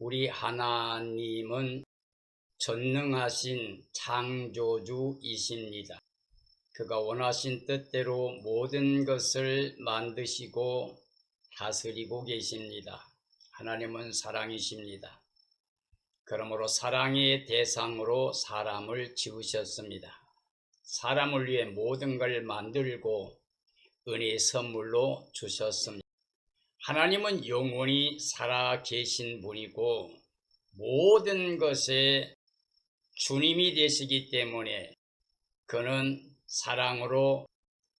우리 하나님은 전능하신 창조주이십니다. 그가 원하신 뜻대로 모든 것을 만드시고 다스리고 계십니다. 하나님은 사랑이십니다. 그러므로 사랑의 대상으로 사람을 지으셨습니다. 사람을 위해 모든 걸 만들고 은혜의 선물로 주셨습니다. 하나님은 영원히 살아 계신 분이고 모든 것에 주님이 되시기 때문에 그는 사랑으로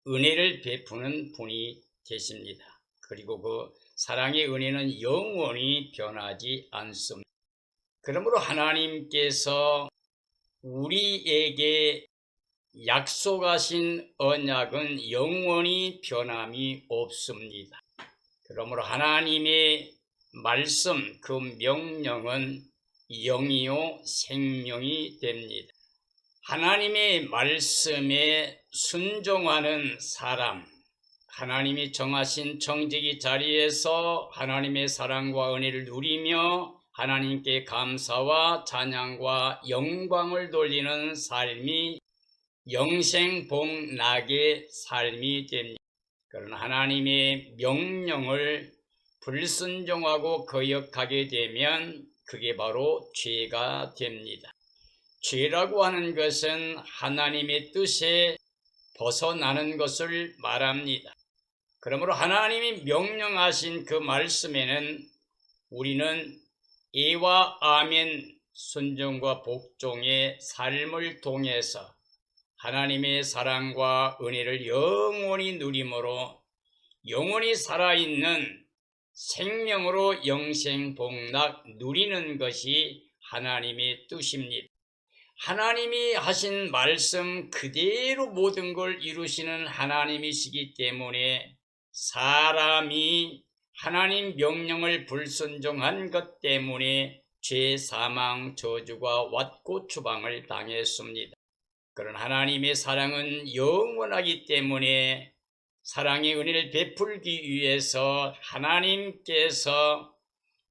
은혜를 베푸는 분이 되십니다. 그리고 그 사랑의 은혜는 영원히 변하지 않습니다. 그러므로 하나님께서 우리에게 약속하신 언약은 영원히 변함이 없습니다. 그러므로 하나님의 말씀, 그 명령은 영이요 생명이 됩니다. 하나님의 말씀에 순종하는 사람, 하나님이 정하신 정직의 자리에서 하나님의 사랑과 은혜를 누리며 하나님께 감사와 찬양과 영광을 돌리는 삶이 영생복락의 삶이 됩니다. 그러나 하나님의 명령을 불순종하고 거역하게 되면 그게 바로 죄가 됩니다. 죄라고 하는 것은 하나님의 뜻에 벗어나는 것을 말합니다. 그러므로 하나님이 명령하신 그 말씀에는 우리는 예와 아멘 순종과 복종의 삶을 통해서 하나님의 사랑과 은혜를 영원히 누림으로 영원히 살아있는 생명으로 영생 복락 누리는 것이 하나님의 뜻입니다. 하나님이 하신 말씀 그대로 모든 걸 이루시는 하나님이시기 때문에 사람이 하나님 명령을 불순종한 것 때문에 죄, 사망, 저주가 왔고 추방을 당했습니다. 그런 하나님의 사랑은 영원하기 때문에 사랑의 은혜를 베풀기 위해서 하나님께서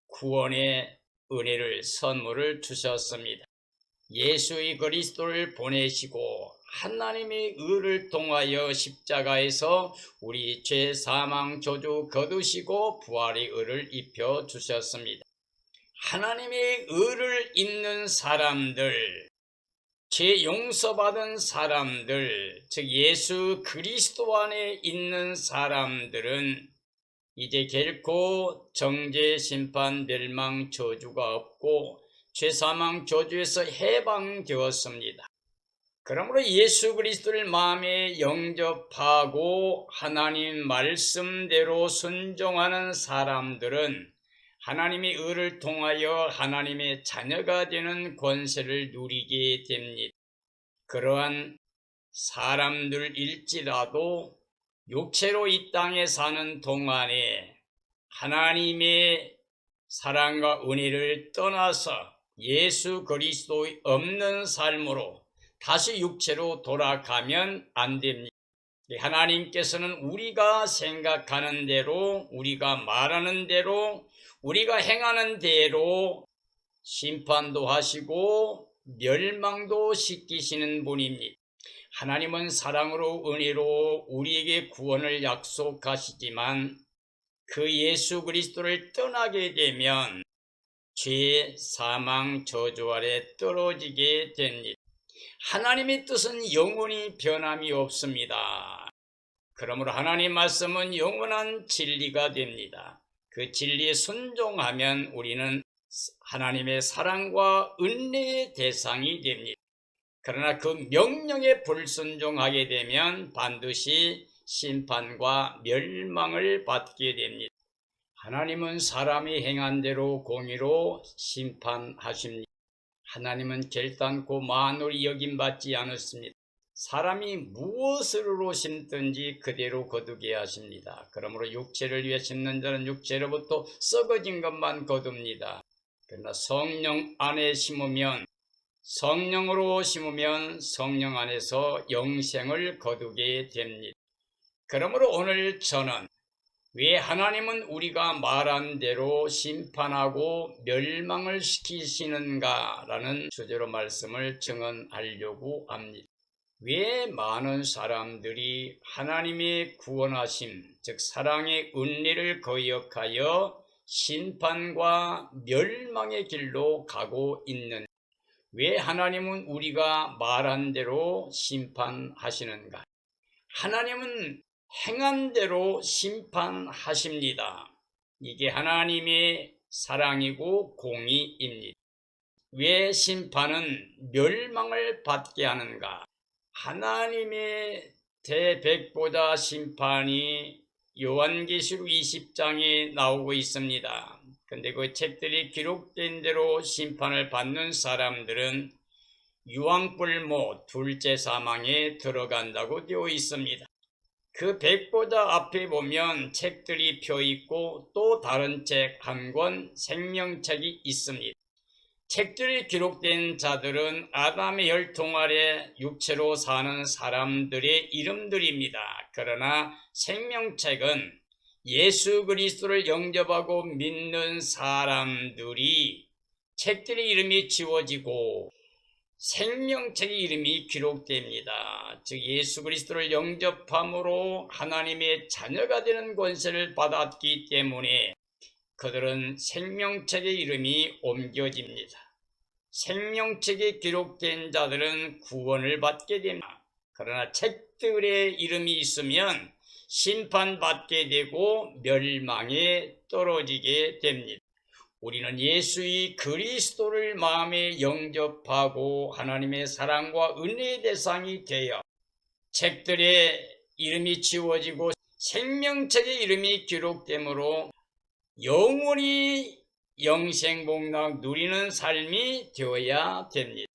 구원의 은혜를 선물을 주셨습니다. 예수의 그리스도를 보내시고 하나님의 의를 통하여 십자가에서 우리 죄 사망 저주 거두시고 부활의 의를 입혀 주셨습니다. 하나님의 의를 입는 사람들 죄 용서받은 사람들, 즉 예수 그리스도 안에 있는 사람들은 이제 결코 정죄, 심판, 멸망, 저주가 없고 죄사망, 저주에서 해방되었습니다. 그러므로 예수 그리스도를 마음에 영접하고 하나님 말씀대로 순종하는 사람들은 하나님의 의를 통하여 하나님의 자녀가 되는 권세를 누리게 됩니다. 그러한 사람들일지라도 육체로 이 땅에 사는 동안에 하나님의 사랑과 은혜를 떠나서 예수 그리스도의 없는 삶으로 다시 육체로 돌아가면 안 됩니다. 하나님께서는 우리가 생각하는 대로, 우리가 말하는 대로, 우리가 행하는 대로 심판도 하시고 멸망도 시키시는 분입니다. 하나님은 사랑으로 은혜로 우리에게 구원을 약속하시지만 그 예수 그리스도를 떠나게 되면 죄, 사망, 저주 아래 떨어지게 됩니다. 하나님의 뜻은 영원히 변함이 없습니다. 그러므로 하나님 말씀은 영원한 진리가 됩니다. 그 진리에 순종하면 우리는 하나님의 사랑과 은혜의 대상이 됩니다. 그러나 그 명령에 불순종하게 되면 반드시 심판과 멸망을 받게 됩니다. 하나님은 사람이 행한 대로 공의로 심판하십니다. 하나님은 결단코 만홀히 여김받지 않았습니다. 사람이 무엇으로 심든지 그대로 거두게 하십니다. 그러므로 육체를 위해 심는 자는 육체로부터 썩어진 것만 거둡니다. 그러나 성령 안에 심으면 성령으로 심으면 성령 안에서 영생을 거두게 됩니다. 그러므로 오늘 저는 왜 하나님은 우리가 말한 대로 심판하고 멸망을 시키시는가라는 주제로 말씀을 증언하려고 합니다. 왜 많은 사람들이 하나님의 구원하심, 즉 사랑의 은혜를 거역하여 심판과 멸망의 길로 가고 있는 왜 하나님은 우리가 말한 대로 심판하시는가? 하나님은 행한 대로 심판하십니다. 이게 하나님의 사랑이고 공의입니다. 왜 심판은 멸망을 받게 하는가? 하나님의 대백보다 심판이 요한계시록 20장에 나오고 있습니다. 근데 그 책들이 기록된 대로 심판을 받는 사람들은 유황불모 둘째 사망에 들어간다고 되어 있습니다. 그 백보다 앞에 보면 책들이 펴 있고 또 다른 책 한 권 생명책이 있습니다. 책들이 기록된 자들은 아담의 혈통 아래 육체로 사는 사람들의 이름들입니다. 그러나 생명책은 예수 그리스도를 영접하고 믿는 사람들이 책들의 이름이 지워지고 생명책의 이름이 기록됩니다. 즉 예수 그리스도를 영접함으로 하나님의 자녀가 되는 권세를 받았기 때문에 그들은 생명책의 이름이 옮겨집니다. 생명책에 기록된 자들은 구원을 받게 됩니다. 그러나 책들의 이름이 있으면 심판받게 되고 멸망에 떨어지게 됩니다. 우리는 예수의 그리스도를 마음에 영접하고 하나님의 사랑과 은혜의 대상이 되어 책들의 이름이 지워지고 생명책의 이름이 기록되므로 영원히 영생복락 누리는 삶이 되어야 됩니다.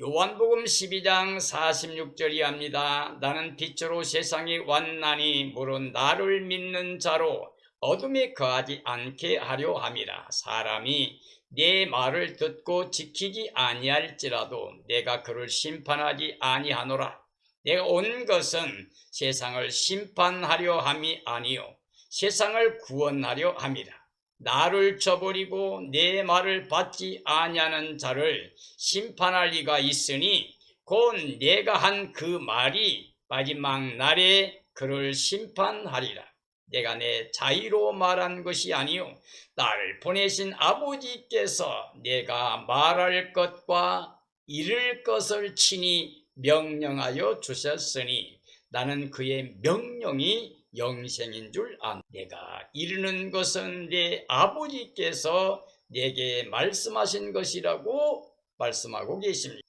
요한복음 12장 46절이 합니다. 나는 빛으로 세상에 왔나니 물은 나를 믿는 자로 어둠에 거하지 않게 하려 함이라. 사람이 내 말을 듣고 지키지 아니할지라도 내가 그를 심판하지 아니하노라. 내가 온 것은 세상을 심판하려 함이 아니요 세상을 구원하려 함이라. 나를 저버리고 내 말을 받지 아니하는 자를 심판할 리가 있으니 곧 내가 한 그 말이 마지막 날에 그를 심판하리라. 내가 내 자의로 말한 것이 아니요 나를 보내신 아버지께서 내가 말할 것과 이를 것을 친히 명령하여 주셨으니 나는 그의 명령이 영생인 줄 안. 내가 이르는 것은 내 아버지께서 내게 말씀하신 것이라고 말씀하고 계십니다.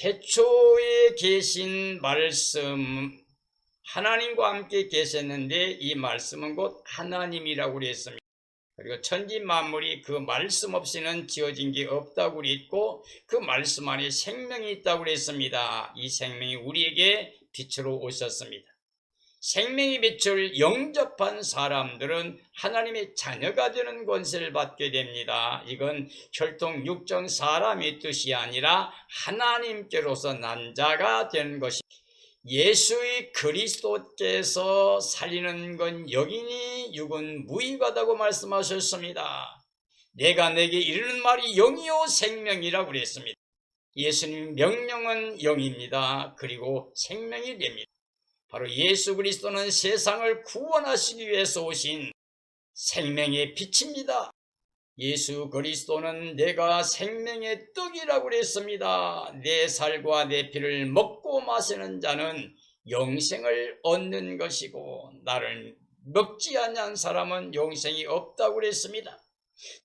태초에 계신 말씀 하나님과 함께 계셨는데 이 말씀은 곧 하나님이라고 그랬습니다. 그리고 천지 만물이 그 말씀 없이는 지어진 게 없다고 그랬고 그 말씀 안에 생명이 있다고 그랬습니다. 이 생명이 우리에게 빛으로 오셨습니다. 생명의 빛을 영접한 사람들은 하나님의 자녀가 되는 권세를 받게 됩니다. 이건 혈통 육정 사람의 뜻이 아니라 하나님께로서 난 자가 되는 것이 예수의 그리스도께서 살리는 건 여기니 육은 무익하다고 말씀하셨습니다. 내가 내게 이르는 말이 영이요 생명이라고 그랬습니다. 예수님 명령은 영입니다. 그리고 생명이 됩니다. 바로 예수 그리스도는 세상을 구원하시기 위해서 오신 생명의 빛입니다. 예수 그리스도는 내가 생명의 떡이라고 그랬습니다. 내 살과 내 피를 먹고 마시는 자는 영생을 얻는 것이고 나를 먹지 않는 사람은 영생이 없다고 그랬습니다.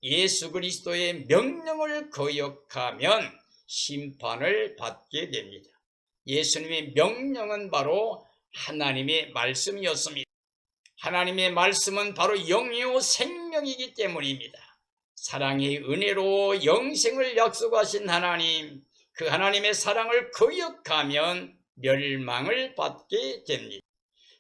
예수 그리스도의 명령을 거역하면 심판을 받게 됩니다. 예수님의 명령은 바로 하나님의 말씀이었습니다. 하나님의 말씀은 바로 영이요 생명이기 때문입니다. 사랑의 은혜로 영생을 약속하신 하나님, 그 하나님의 사랑을 거역하면 멸망을 받게 됩니다.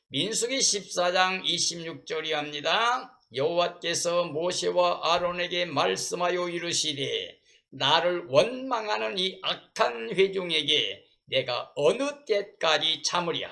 민수기 14장 26절이 합니다. 여호와께서 모세와 아론에게 말씀하여 이르시되 나를 원망하는 이 악한 회중에게 내가 어느 때까지 참으랴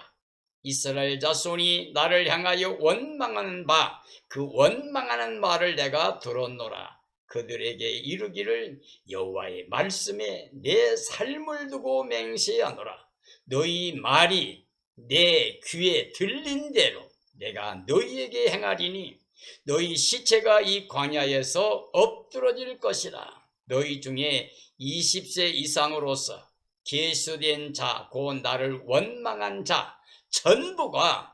이스라엘 자손이 나를 향하여 원망하는 바 그 원망하는 말을 내가 들었노라 그들에게 이르기를 여호와의 말씀에 내 삶을 두고 맹세하노라. 너희 말이 내 귀에 들린 대로 내가 너희에게 행하리니 너희 시체가 이 광야에서 엎드러질 것이라. 너희 중에 20세 이상으로서 계수된 자, 곧 나를 원망한 자 전부가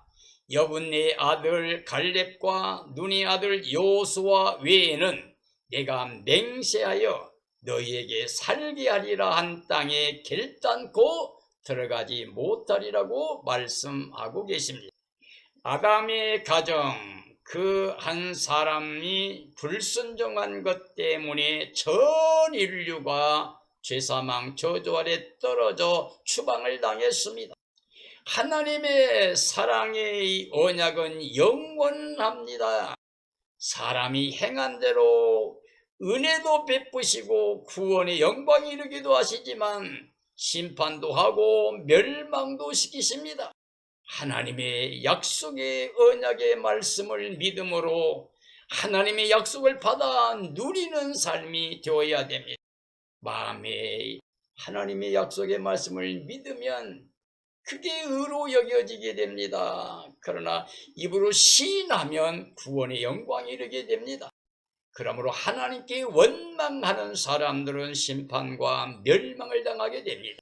여분의 아들 갈렙과 눈의 아들 요수와 외에는 내가 맹세하여 너희에게 살게 하리라 한 땅에 결단코 들어가지 못하리라고 말씀하고 계십니다. 아담의 가정 그 한 사람이 불순종한 것 때문에 전 인류가 죄사망 저주 아래 떨어져 추방을 당했습니다. 하나님의 사랑의 언약은 영원합니다. 사람이 행한 대로 은혜도 베푸시고 구원의 영광이 이르기도 하시지만 심판도 하고 멸망도 시키십니다. 하나님의 약속의 언약의 말씀을 믿음으로 하나님의 약속을 받아 누리는 삶이 되어야 됩니다. 마음에 하나님의 약속의 말씀을 믿으면 그게 의로 여겨지게 됩니다. 그러나 입으로 시인하면 구원의 영광이 이르게 됩니다. 그러므로 하나님께 원망하는 사람들은 심판과 멸망을 당하게 됩니다.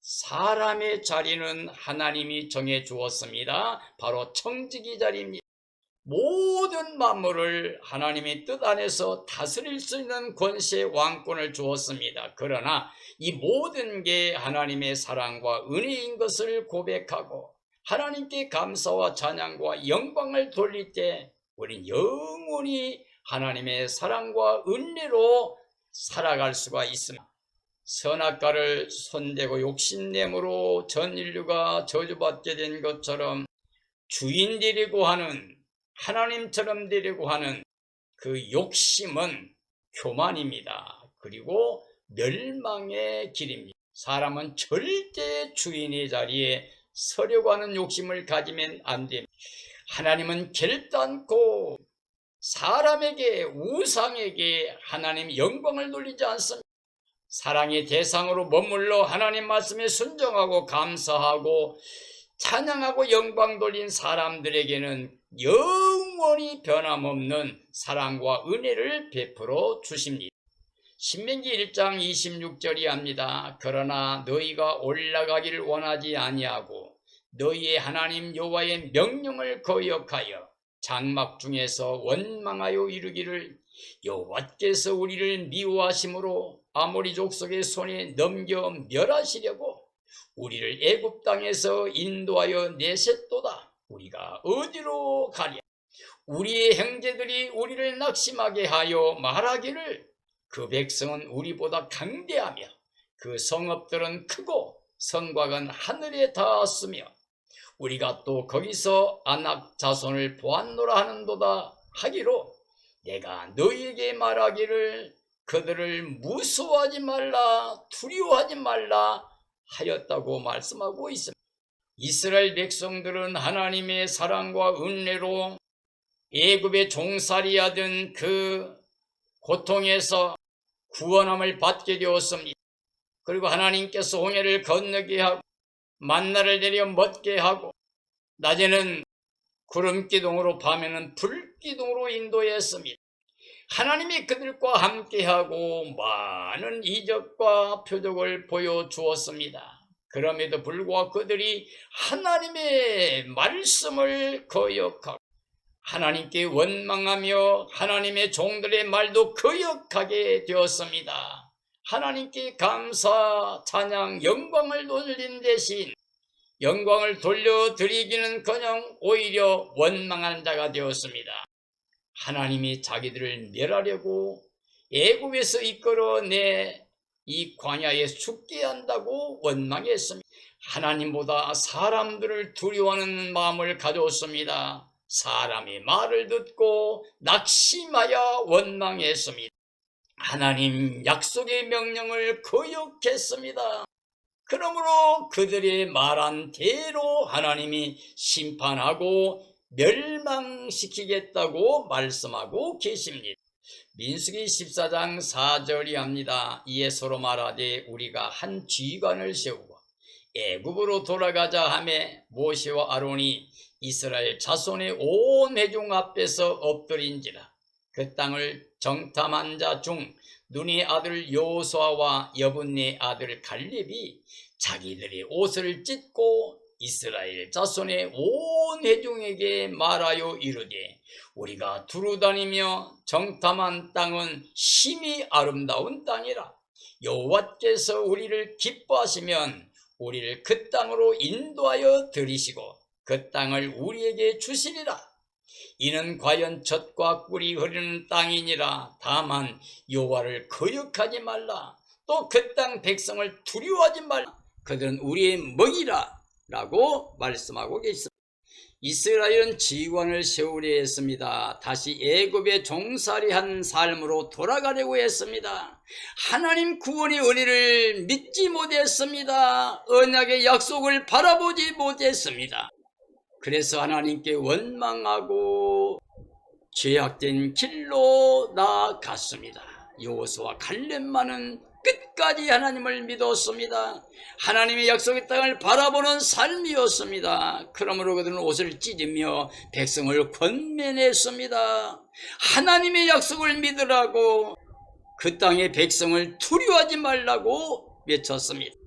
사람의 자리는 하나님이 정해 주었습니다. 바로 청지기 자리입니다. 모든 만물을 하나님의 뜻 안에서 다스릴 수 있는 권세 왕권을 주었습니다. 그러나 이 모든 게 하나님의 사랑과 은혜인 것을 고백하고 하나님께 감사와 찬양과 영광을 돌릴 때 우린 영원히 하나님의 사랑과 은혜로 살아갈 수가 있습니다. 선악과를 손대고 욕심내므로 전 인류가 저주받게 된 것처럼 주인 되려고 하는 하나님처럼 되려고 하는 그 욕심은 교만입니다. 그리고 멸망의 길입니다. 사람은 절대 주인의 자리에 서려고 하는 욕심을 가지면 안 됩니다. 하나님은 결단코 사람에게 우상에게 하나님 영광을 돌리지 않습니다. 사랑의 대상으로 머물러 하나님 말씀에 순종하고 감사하고 찬양하고 영광 돌린 사람들에게는 영원히 변함없는 사랑과 은혜를 베풀어 주십니다. 신명기 1장 26절이 합니다. 그러나 너희가 올라가기를 원하지 아니하고 너희의 하나님 여호와의 명령을 거역하여 장막 중에서 원망하여 이르기를 여호와께서 우리를 미워하심으로 아모리 족속의 손에 넘겨 멸하시려고 우리를 애굽 땅에서 인도하여 내셋도다. 우리가 어디로 가랴? 우리의 형제들이 우리를 낙심하게 하여 말하기를 그 백성은 우리보다 강대하며 그 성읍들은 크고 성곽은 하늘에 닿았으며 우리가 또 거기서 안악 자손을 보았노라 하는도다 하기로 내가 너희에게 말하기를 그들을 무서워하지 말라 두려워하지 말라 하였다고 말씀하고 있습니다. 이스라엘 백성들은 하나님의 사랑과 은혜로 애굽의 종살이하던 그 고통에서 구원함을 받게 되었습니다. 그리고 하나님께서 홍해를 건너게 하고 만나를 내려 먹게 하고 낮에는 구름 기둥으로 밤에는 불 기둥으로 인도했습니다. 하나님이 그들과 함께하고 많은 이적과 표적을 보여주었습니다. 그럼에도 불구하고 그들이 하나님의 말씀을 거역하고 하나님께 원망하며 하나님의 종들의 말도 거역하게 되었습니다. 하나님께 감사, 찬양, 영광을 돌린 대신 영광을 돌려드리기는 그냥 오히려 원망하는 자가 되었습니다. 하나님이 자기들을 멸하려고 애굽에서 이끌어내 이 광야에 죽게 한다고 원망했습니다. 하나님보다 사람들을 두려워하는 마음을 가졌습니다. 사람의 말을 듣고 낙심하여 원망했습니다. 하나님 약속의 명령을 거역했습니다. 그러므로 그들이 말한 대로 하나님이 심판하고 멸망시키겠다고 말씀하고 계십니다. 민수기 14장 4절이 합니다. 이에 서로 말하되 우리가 한 쥐관을 세우고 애굽으로 돌아가자 하매 모세와 아론이 이스라엘 자손의 온 회중 앞에서 엎드린지라 그 땅을 정탐한 자 중 눈의 아들 여호수아와 여분네 아들 갈렙이 자기들의 옷을 찢고 이스라엘 자손의 온 회중에게 말하여 이르되 우리가 두루 다니며 정탐한 땅은 심히 아름다운 땅이라. 여호와께서 우리를 기뻐하시면 우리를 그 땅으로 인도하여 들이시고 그 땅을 우리에게 주시리라 이는 과연 젖과 꿀이 흐르는 땅이니라 다만 여호와를 거역하지 말라 또 그 땅 백성을 두려워하지 말라 그들은 우리의 먹이라 라고 말씀하고 계십니다 이스라엘은 지관을 세우려 했습니다. 다시 애굽의 종살이한 삶으로 돌아가려고 했습니다. 하나님 구원의 은혜를 믿지 못했습니다. 언약의 약속을 바라보지 못했습니다. 그래서 하나님께 원망하고 죄악된 길로 나아갔습니다. 여호수와 갈렙만은 끝까지 하나님을 믿었습니다. 하나님의 약속의 땅을 바라보는 삶이었습니다. 그러므로 그들은 옷을 찢으며 백성을 권면했습니다. 하나님의 약속을 믿으라고 그 땅의 백성을 두려워하지 말라고 외쳤습니다.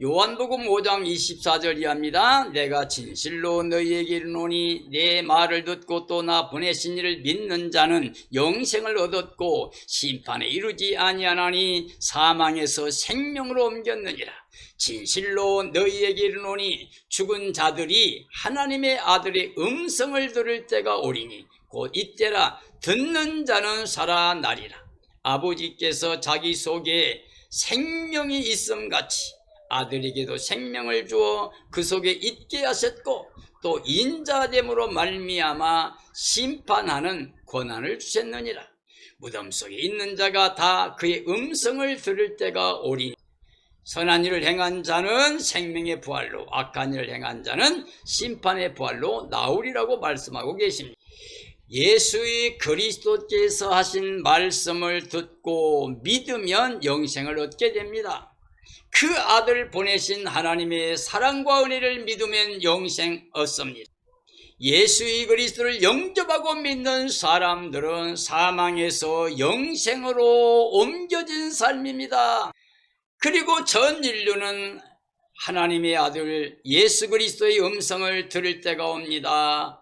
요한복음 5장 24절 이 합니다. 내가 진실로 너희에게 이르노니 내 말을 듣고 또 나 보내신 이를 믿는 자는 영생을 얻었고 심판에 이르지 아니하나니 사망에서 생명으로 옮겼느니라. 진실로 너희에게 이르노니 죽은 자들이 하나님의 아들의 음성을 들을 때가 오리니 곧 이때라 듣는 자는 살아나리라. 아버지께서 자기 속에 생명이 있음 같이 아들에게도 생명을 주어 그 속에 있게 하셨고 또 인자됨으로 말미암아 심판하는 권한을 주셨느니라 무덤 속에 있는 자가 다 그의 음성을 들을 때가 오리니 선한 일을 행한 자는 생명의 부활로 악한 일을 행한 자는 심판의 부활로 나오리라고 말씀하고 계십니다. 예수의 그리스도께서 하신 말씀을 듣고 믿으면 영생을 얻게 됩니다. 그 아들 보내신 하나님의 사랑과 은혜를 믿으면 영생 얻습니다. 예수의 그리스도를 영접하고 믿는 사람들은 사망에서 영생으로 옮겨진 삶입니다. 그리고 전 인류는 하나님의 아들 예수 그리스도의 음성을 들을 때가 옵니다.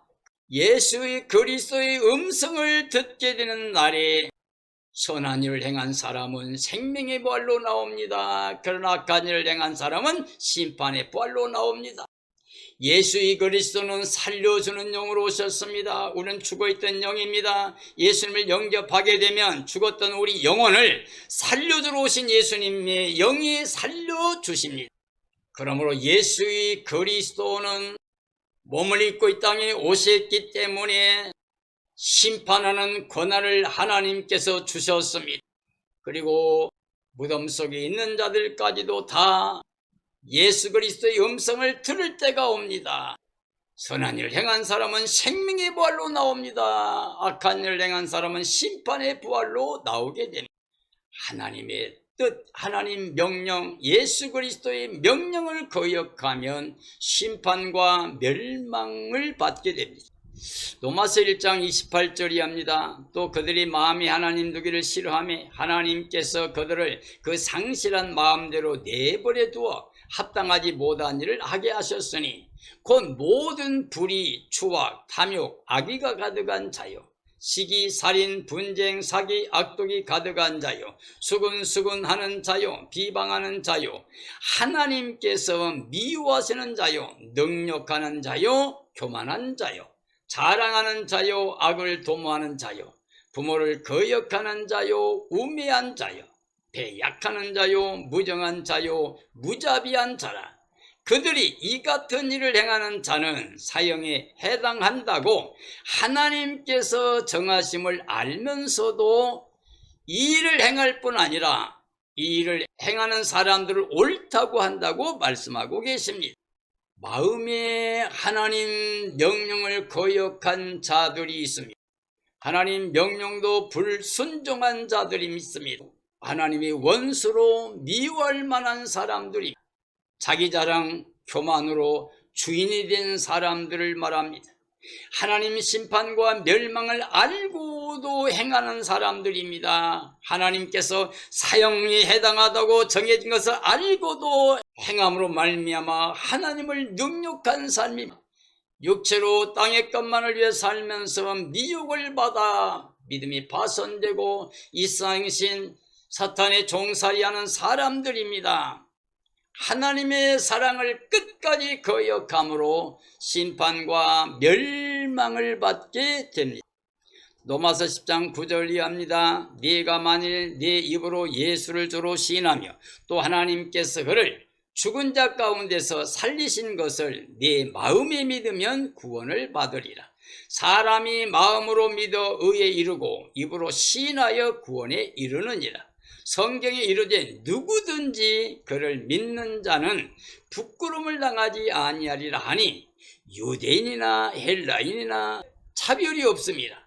예수의 그리스도의 음성을 듣게 되는 날에 선한 일을 행한 사람은 생명의 부활로 나옵니다. 그러나 악한 일을 행한 사람은 심판의 부활로 나옵니다. 예수의 그리스도는 살려주는 영으로 오셨습니다. 우리는 죽어있던 영입니다. 예수님을 영접하게 되면 죽었던 우리 영혼을 살려주러 오신 예수님의 영이 살려주십니다. 그러므로 예수의 그리스도는 몸을 입고 이 땅에 오셨기 때문에 심판하는 권한을 하나님께서 주셨습니다. 그리고 무덤 속에 있는 자들까지도 다 예수 그리스도의 음성을 들을 때가 옵니다. 선한 일을 행한 사람은 생명의 부활로 나옵니다. 악한 일을 행한 사람은 심판의 부활로 나오게 됩니다. 하나님의 뜻, 하나님 명령, 예수 그리스도의 명령을 거역하면 심판과 멸망을 받게 됩니다. 로마서 1장 28절이 합니다. 또 그들이 마음이 하나님 두기를 싫어하며 하나님께서 그들을 그 상실한 마음대로 내버려 두어 합당하지 못한 일을 하게 하셨으니 곧 모든 불의, 추악, 탐욕, 악의가 가득한 자요. 시기, 살인, 분쟁, 사기, 악독이 가득한 자요. 수근수근 하는 자요. 비방하는 자요. 하나님께서 미워하시는 자요. 능력하는 자요. 교만한 자요. 자랑하는 자요, 악을 도모하는 자요, 부모를 거역하는 자요, 우매한 자요, 배약하는 자요, 무정한 자요, 무자비한 자라. 그들이 이 같은 일을 행하는 자는 사형에 해당한다고 하나님께서 정하심을 알면서도 이 일을 행할 뿐 아니라 이 일을 행하는 사람들을 옳다고 한다고 말씀하고 계십니다. 마음에 하나님 명령을 거역한 자들이 있습니다. 하나님 명령도 불순종한 자들이 있습니다. 하나님의 원수로 미워할 만한 사람들이 자기 자랑, 교만으로 주인이 된 사람들을 말합니다. 하나님 심판과 멸망을 알고 도 행하는 사람들입니다. 하나님께서 사형에 해당하다고 정해진 것을 알고도 행함으로 말미암아 하나님을 능욕한 삶이 육체로 땅의 것만을 위해 살면서 미혹을 받아 믿음이 파손되고 이상신 사탄의 종살이하는 사람들입니다. 하나님의 사랑을 끝까지 거역함으로 심판과 멸망을 받게 됩니다. 로마서 10장 9절 이하입니다. 네가 만일 네 입으로 예수를 주로 시인하며 또 하나님께서 그를 죽은 자 가운데서 살리신 것을 네 마음에 믿으면 구원을 받으리라. 사람이 마음으로 믿어 의에 이르고 입으로 시인하여 구원에 이르느니라. 성경에 이르되 누구든지 그를 믿는 자는 부끄러움을 당하지 아니하리라 하니 유대인이나 헬라인이나 차별이 없습니다.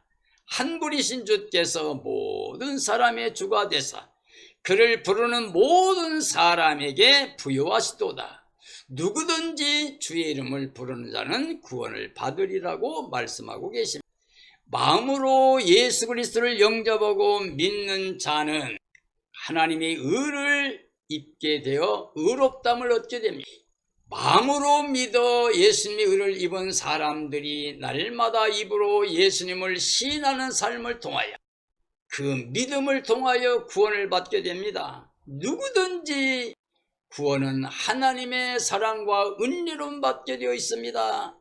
한 분이신 주께서 모든 사람의 주가 되사 그를 부르는 모든 사람에게 부여하시도다. 누구든지 주의 이름을 부르는 자는 구원을 받으리라고 말씀하고 계십니다. 마음으로 예수 그리스도를 영접하고 믿는 자는 하나님의 의를 입게 되어 의롭담을 얻게 됩니다. 마음으로 믿어 예수님의 의를 입은 사람들이 날마다 입으로 예수님을 시인하는 삶을 통하여 그 믿음을 통하여 구원을 받게 됩니다. 누구든지 구원은 하나님의 사랑과 은혜로 받게 되어 있습니다.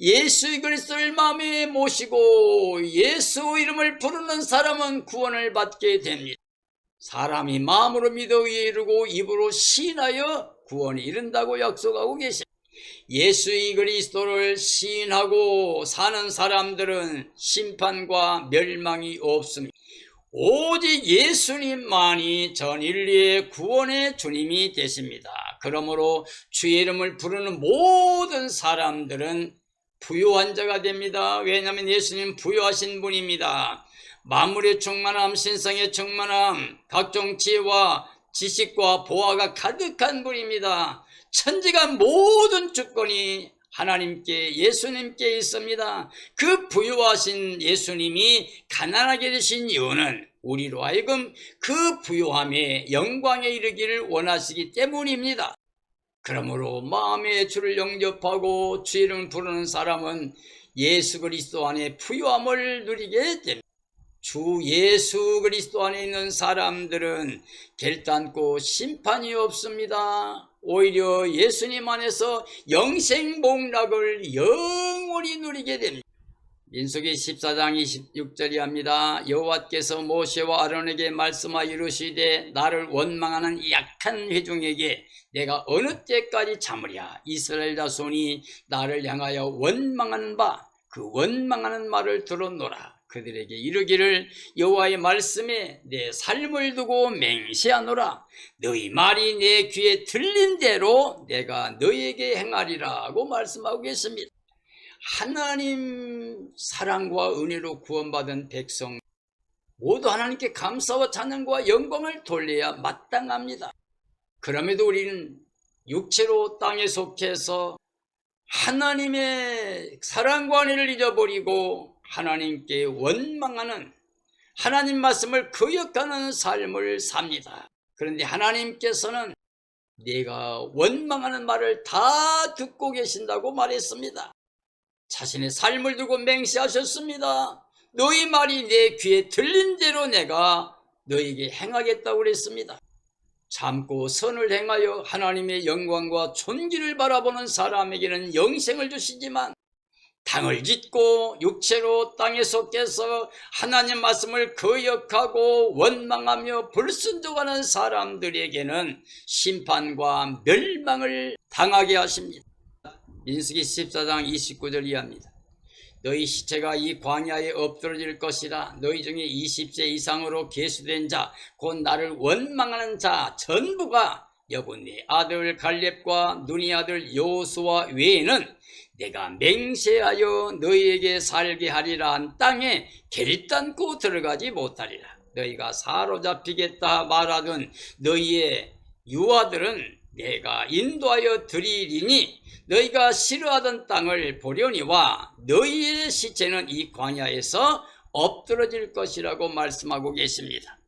예수 그리스도를 마음에 모시고 예수 이름을 부르는 사람은 구원을 받게 됩니다. 사람이 마음으로 믿어 이르고 입으로 시인하여 구원이 이른다고 약속하고 계십니다. 예수 그리스도를 시인하고 사는 사람들은 심판과 멸망이 없습니다. 오직 예수님만이 전 인류의 구원의 주님이 되십니다. 그러므로 주의 이름을 부르는 모든 사람들은 부유한 자가 됩니다. 왜냐하면 예수님 부유하신 분입니다. 만물의 충만함, 신성의 충만함, 각종 지혜와 지식과 보화가 가득한 분입니다. 천지가 모든 주권이 하나님께 예수님께 있습니다. 그 부유하신 예수님이 가난하게 되신 이유는 우리로 하여금 그 부유함의 영광에 이르기를 원하시기 때문입니다. 그러므로 마음의 주를 영접하고 주 이름을 부르는 사람은 예수 그리스도 안에 부유함을 누리게 됩니다. 주 예수 그리스도 안에 있는 사람들은 결단코 심판이 없습니다. 오히려 예수님 안에서 영생 복락을 영원히 누리게 됩니다. 민수기 14장 26절이 합니다. 여호와께서 모세와 아론에게 말씀하여 이르시되 나를 원망하는 약한 회중에게 내가 어느 때까지 참으랴 이스라엘 자손이 나를 향하여 원망하는 바 그 원망하는 말을 들었노라 그들에게 이르기를 여호와의 말씀에 내 삶을 두고 맹세하노라 너희 말이 내 귀에 들린 대로 내가 너희에게 행하리라고 말씀하고 계십니다. 하나님 사랑과 은혜로 구원받은 백성 모두 하나님께 감사와 찬양과 영광을 돌려야 마땅합니다. 그럼에도 우리는 육체로 땅에 속해서 하나님의 사랑과 은혜를 잊어버리고 하나님께 원망하는 하나님 말씀을 거역하는 삶을 삽니다. 그런데 하나님께서는 내가 원망하는 말을 다 듣고 계신다고 말했습니다. 자신의 삶을 두고 맹세하셨습니다. 너희 말이 내 귀에 들린 대로 내가 너에게 행하겠다고 그랬습니다. 참고 선을 행하여 하나님의 영광과 존귀를 바라보는 사람에게는 영생을 주시지만 당을 짓고 육체로 땅에 속해서 하나님 말씀을 거역하고 원망하며 불순종하는 사람들에게는 심판과 멸망을 당하게 하십니다. 민수기 14장 29절 이하입니다. 너희 시체가 이 광야에 엎드러질 것이라 너희 중에 20세 이상으로 계수된 자 곧 나를 원망하는 자 전부가 여분네 아들 갈렙과 눈이 아들 요수와 외에는 내가 맹세하여 너희에게 살게 하리라 한 땅에 결단코 들어가지 못하리라 너희가 사로잡히겠다 말하던 너희의 유아들은 내가 인도하여 드리리니 너희가 싫어하던 땅을 보려니와 너희의 시체는 이 광야에서 엎드러질 것이라고 말씀하고 계십니다.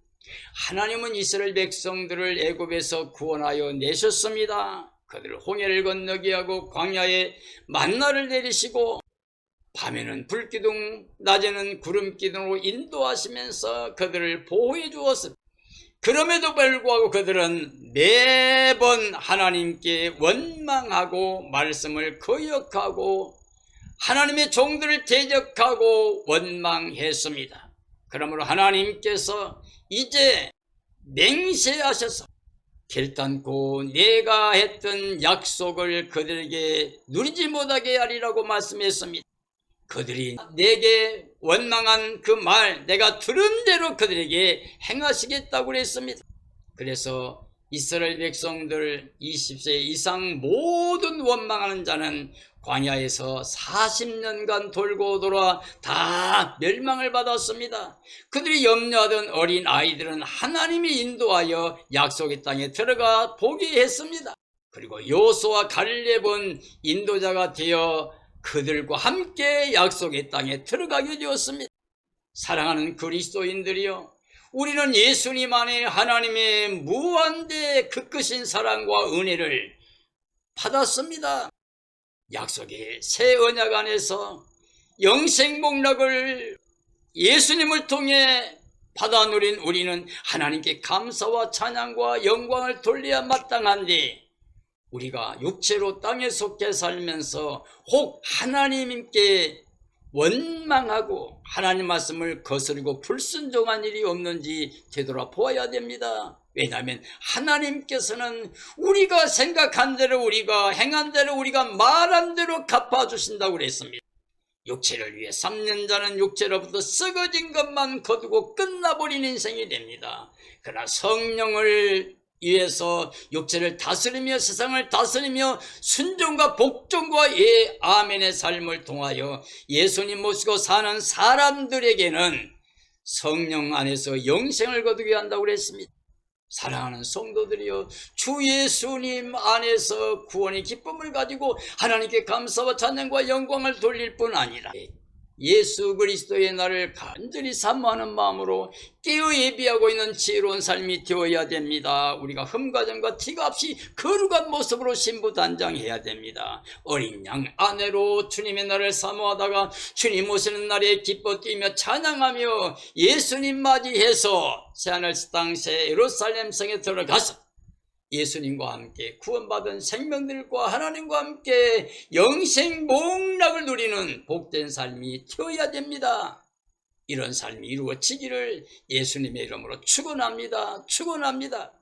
하나님은 이스라엘 백성들을 애굽에서 구원하여 내셨습니다. 그들을 홍해를 건너게 하고 광야에 만나를 내리시고 밤에는 불기둥, 낮에는 구름기둥으로 인도하시면서 그들을 보호해 주었습니다. 그럼에도 불구하고 그들은 매번 하나님께 원망하고 말씀을 거역하고 하나님의 종들을 대적하고 원망했습니다. 그러므로 하나님께서 이제 맹세하셔서 결단코 내가 했던 약속을 그들에게 누리지 못하게 하리라고 말씀했습니다. 그들이 내게 원망한 그 말 내가 들은 대로 그들에게 행하시겠다고 그랬습니다. 그래서 이스라엘 백성들 20세 이상 모든 원망하는 자는 광야에서 40년간 돌고 돌아 다 멸망을 받았습니다. 그들이 염려하던 어린 아이들은 하나님이 인도하여 약속의 땅에 들어가 보게 했습니다. 그리고 요수와 갈렙은 인도자가 되어 그들과 함께 약속의 땅에 들어가게 되었습니다. 사랑하는 그리스도인들이여 우리는 예수님 안에 하나님의 무한대 그 크신 사랑과 은혜를 받았습니다. 약속의 새 언약 안에서 영생 목락을 예수님을 통해 받아 누린 우리는 하나님께 감사와 찬양과 영광을 돌려야 마땅한데 우리가 육체로 땅에 속해 살면서 혹 하나님께 원망하고 하나님 말씀을 거스르고 불순종한 일이 없는지 되돌아보아야 됩니다. 왜냐하면 하나님께서는 우리가 생각한 대로 우리가 행한 대로 우리가 말한 대로 갚아주신다고 그랬습니다. 육체를 위해 3년 자는 육체로부터 썩어진 것만 거두고 끝나버린 인생이 됩니다. 그러나 성령을 위해서 육체를 다스리며 세상을 다스리며 순종과 복종과 예 아멘의 삶을 통하여 예수님 모시고 사는 사람들에게는 성령 안에서 영생을 거두게 한다고 그랬습니다. 사랑하는 성도들이여 주 예수님 안에서 구원의 기쁨을 가지고 하나님께 감사와 찬양과 영광을 돌릴 뿐 아니라 예수 그리스도의 나를 간절히 사모하는 마음으로 깨어 예비하고 있는 지혜로운 삶이 되어야 됩니다. 우리가 흠과 점과 티가 없이 거룩한 모습으로 신부단장해야 됩니다. 어린 양 아내로 주님의 나를 사모하다가 주님 오시는 날에 기뻐 뛰며 찬양하며 예수님 맞이해서 새하늘 땅새 예루살렘 성에 들어가서 예수님과 함께 구원받은 생명들과 하나님과 함께 영생 목락을 누리는 복된 삶이 되어야 됩니다. 이런 삶이 이루어지기를 예수님의 이름으로 축원합니다. 축원합니다.